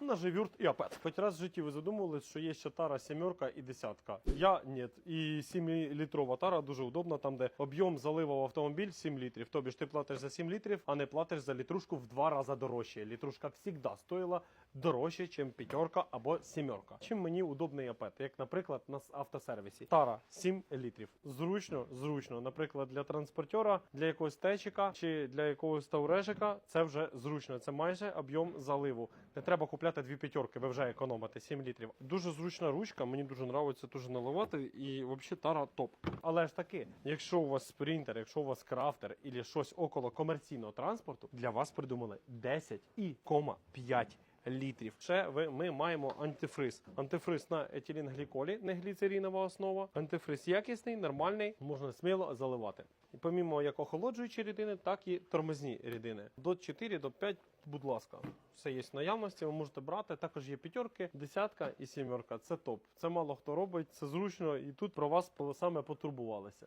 на живюрт і апет. Хоч раз в житті ви задумувались, що є ще тара сімерка і десятка. Я ні. І 7-літрова тара дуже удобна, там де об'єм залива в автомобіль 7 літрів. Тобі ж ти платиш за 7 літрів, а не платиш за літрушку в два рази дорожче. Літрушка завжди стоїла дорожче, ніж п'ятерка або сімерка. Чим мені удобний апет, як, наприклад, на автосервісі. Тара 7 літрів. Зручно, зручно. Наприклад, для транспортера, для якогось течика чи для якогось таурежика це вже зручно. Це майже об'єм заливу. Не треба купляти дві п'ятерки, ви вже економите 7 літрів. Дуже зручна ручка, мені дуже подобається дуже наливати, і взагалі тара топ. Але ж таки, якщо у вас спринтер, якщо у вас крафтер і щось около комерційного транспорту, для вас придумали 10 і кома 5 літрів. Ще ви ми маємо антифриз. Антифриз на етилінгліколі, не гліцерінова основа. Антифриз якісний, нормальний, можна сміло заливати. І помімо як охолоджуючі рідини, так і тормозні рідини. До 4 до 5, будь ласка, все є в наявності. Ви можете брати. Також є п'ятерки, десятка і сімерка. Це топ. Це мало хто робить, це зручно, і тут про вас саме потурбувалися.